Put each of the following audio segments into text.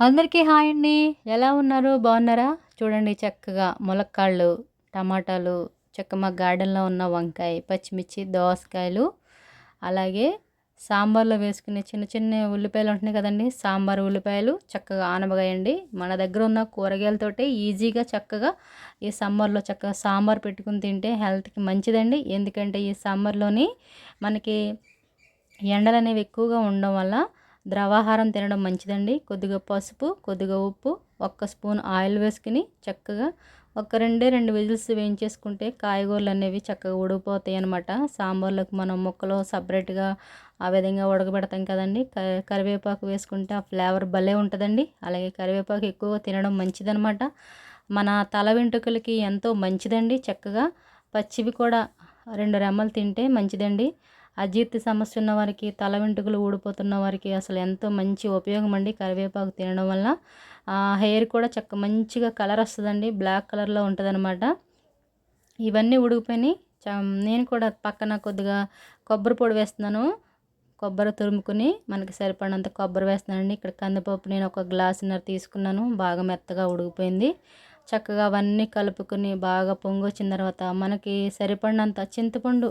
అందరికీ హాయ్ అండి. ఎలా ఉన్నారు? బాగున్నారా? చూడండి చక్కగా ములక్కాళ్ళు టమాటాలు చక్క మా గార్డెన్లో ఉన్న వంకాయ పచ్చిమిర్చి దోసకాయలు అలాగే సాంబార్లో వేసుకునే చిన్న చిన్న ఉల్లిపాయలు ఉంటున్నాయి కదండి. సాంబార్ ఉల్లిపాయలు చక్కగా ఆనబగాయండి మన దగ్గర ఉన్న కూరగాయలతోటి ఈజీగా చక్కగా ఈ సమ్మర్లో చక్కగా సాంబార్ పెట్టుకుని తింటే హెల్త్కి మంచిదండి. ఎందుకంటే ఈ సమ్మర్లోని మనకి ఎండలు అనేవి ఎక్కువగా ఉండడం వల్ల ద్రవాహారం తినడం మంచిదండి. కొద్దిగా పసుపు కొద్దిగా ఉప్పు ఒక్క స్పూన్ ఆయిల్ వేసుకుని చక్కగా ఒక రెండే రెండు విజిల్స్ వేయించేసుకుంటే కాయగూరలు అనేవి చక్కగా ఉడికిపోతాయి అనమాట సాంబార్లోకి మనం ముక్కలు సపరేట్గా ఆ విధంగా ఉడకబెడతాం కదండి. కరివేపాకు వేసుకుంటే ఆ ఫ్లేవర్ భలే ఉంటుందండి. అలాగే కరివేపాకు ఎక్కువగా తినడం మంచిదనమాట మన తల వెంట్రుకలకి ఎంతో మంచిదండి. చక్కగా పచ్చివి కూడా రెండు రెమ్మలు తింటే మంచిదండి. అజీర్తి సమస్య ఉన్న వారికి తల వెంట్రుకలు ఊడిపోతున్న వారికి అసలు ఎంతో మంచి ఉపయోగం అండి. కరివేపాకు తినడం వల్ల. హెయిర్ కూడా చక్క మంచిగా కలర్ వస్తుందండి. బ్లాక్ కలర్లో ఉంటుందన్నమాట. ఇవన్నీ ఉడికిపోయినాయి. నేను కూడా పక్కన కొద్దిగా కొబ్బరి పొడి వేస్తున్నాను. కొబ్బరి తురుముకుని మనకి సరిపడినంత కొబ్బరి వేస్తున్నానండి. ఇక్కడ కందిపప్పు నేను ఒక గ్లాసున్నర తీసుకున్నాను. బాగా మెత్తగా ఉడికిపోయింది. చక్కగా అవన్నీ కలుపుకొని బాగా పొంగు వచ్చిన తర్వాత మనకి సరిపడినంత చింతపండు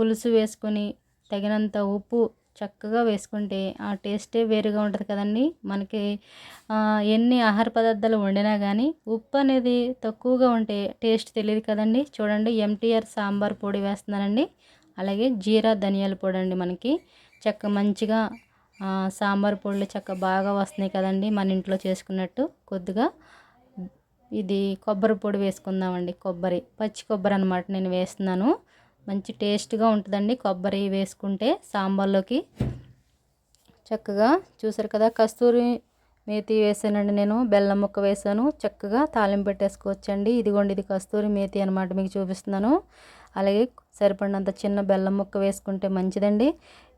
పులుసు వేసుకొని తగినంత ఉప్పు చక్కగా వేసుకుంటే ఆ టేస్టే వేరుగా ఉంటుంది కదండి. మనకి ఎన్ని ఆహార పదార్థాలు వండినా కానీ ఉప్పు అనేది తక్కువగా ఉంటే టేస్ట్ తెలియదు కదండి. చూడండి ఎంటీఆర్ సాంబార్ పొడి వేస్తున్నానండి అలాగే జీరా ధనియాల పొడి అండి మనకి. చక్క మంచిగా సాంబార్ పొడులు చక్క బాగా వస్తున్నాయి కదండి మన ఇంట్లో చేసుకున్నట్టు. కొద్దిగా ఇది కొబ్బరి పొడి వేసుకుందామండి. కొబ్బరి పచ్చి కొబ్బరి అనమాట నేను వేస్తున్నాను. మంచి టేస్ట్గా ఉంటుందండి కొబ్బరి వేసుకుంటే సాంబార్లోకి. చక్కగా చూసారు కదా కస్తూరి మేతి వేసానండి నేను బెల్లం ముక్క వేసాను చక్కగా తాలింపు పెట్టేసుకోవచ్చండి. ఇదిగోండి ఇది కస్తూరి మేతి అనమాట మీకు చూపిస్తున్నాను. అలాగే సరిపడినంత చిన్న బెల్లం ముక్క వేసుకుంటే మంచిదండి.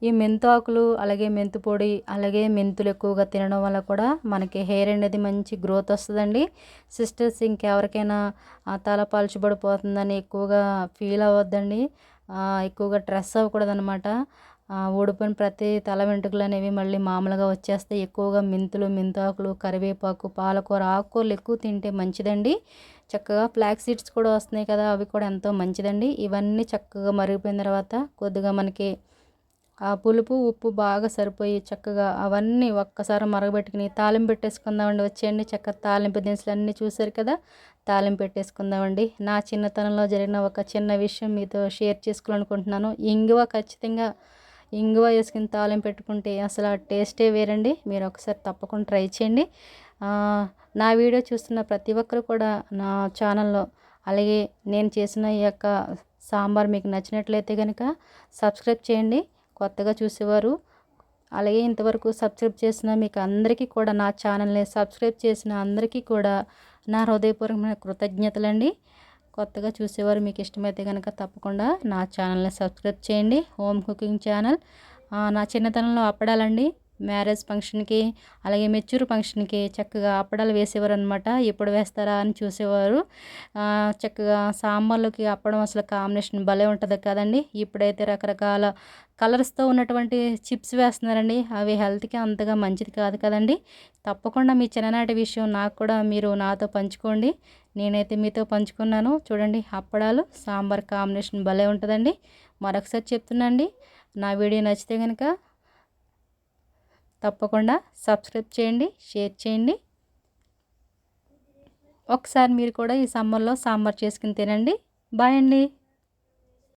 ఈ మెంతు ఆకులు అలాగే మెంతు పొడి అలాగే మెంతులు ఎక్కువగా తినడం వల్ల కూడా మనకి హెయిర్ అనేది మంచి గ్రోత్ వస్తుందండి. సిస్టర్స్ ఇంకెవరికైనా తల పలుచబడిపోతుందని ఎక్కువగా ఫీల్ అవ్వద్దండి. ఎక్కువగా స్ట్రెస్ అవ్వకూడదు అనమాట ఊడిపోయిన ప్రతి తల వెంట్రుకలు అనేవి మళ్ళీ మామూలుగా వచ్చేస్తాయి. ఎక్కువగా మెంతులు మెంతాకులు కరివేపాకు పాలకూర ఆకుకూరలు ఎక్కువ తింటే మంచిదండి. చక్కగా ఫ్లాక్ సీడ్స్ కూడా వస్తున్నాయి కదా అవి కూడా ఎంతో మంచిదండి. ఇవన్నీ చక్కగా మరిగిపోయిన తర్వాత కొద్దిగా మనకి ఆ పులుపు ఉప్పు బాగా సరిపోయి చక్కగా అవన్నీ ఒక్కసారి మరగబెట్టుకుని తాలింపు పెట్టేసుకుందామండి. వచ్చేయండి చక్కగా తాలింపు దినుసులు అన్నీ చూసారు కదా తాలింపు పెట్టేసుకుందామండి. నా చిన్నతనంలో జరిగిన ఒక చిన్న విషయం మీతో షేర్ చేసుకోవాలనుకుంటున్నాను. ఇంగువ ఖచ్చితంగా ఇంగువ వేసుకుని తాలింపు పెట్టుకుంటే అసలు ఆ టేస్టే వేరండి. మీరు ఒకసారి తప్పకుండా ట్రై చేయండి. నా వీడియో చూస్తున్న ప్రతి ఒక్కరు కూడా నా ఛానల్లో అలాగే నేను చేసిన ఈ యొక్క సాంబార్ మీకు నచ్చినట్లయితే కనుక సబ్స్క్రైబ్ చేయండి. కొత్తగా చూసేవారు అలాగే ఇంతవరకు సబ్స్క్రైబ్ చేసిన మీకు అందరికీ కూడా నా ఛానల్ని సబ్స్క్రైబ్ చేసిన అందరికీ కూడా నా హృదయపూర్వకమైన కృతజ్ఞతలండి. కొత్తగా చూసేవారు మీకు ఇష్టమైతే కనుక తప్పకుండా నా ఛానల్ని సబ్స్క్రైబ్ చేయండి. Home cooking channel. నా చిన్నతనంలో అప్పడాలండి మ్యారేజ్ ఫంక్షన్కి అలాగే మెచ్యూర్ ఫంక్షన్కి చక్కగా అప్పడాలు వేసేవారు అనమాట ఎప్పుడు వేస్తారా అని చూసేవారు. చక్కగా సాంబార్లోకి అప్పడం అసలు కాంబినేషన్ భలే ఉంటుంది కదండి. ఇప్పుడైతే రకరకాల కలర్స్తో ఉన్నటువంటి చిప్స్ వేస్తున్నారండి. అవి హెల్త్కి అంతగా మంచిది కాదు కదండి. తప్పకుండా మీ చిన్ననాటి విషయం నాకు కూడా మీరు నాతో పంచుకోండి. నేనైతే మీతో పంచుకున్నాను. చూడండి అప్పడాలు సాంబార్ కాంబినేషన్ భలే ఉంటుందండి. మరొకసారి చెప్తున్నాండి. నా వీడియో నచ్చితే కనుక తప్పకుండా సబ్స్క్రైబ్ చేయండి షేర్ చేయండి. ఒకసారి మీరు కూడా ఈ సమ్మర్లో సాంబార్ చేసుకుని తినండి. బాయ్ అండి.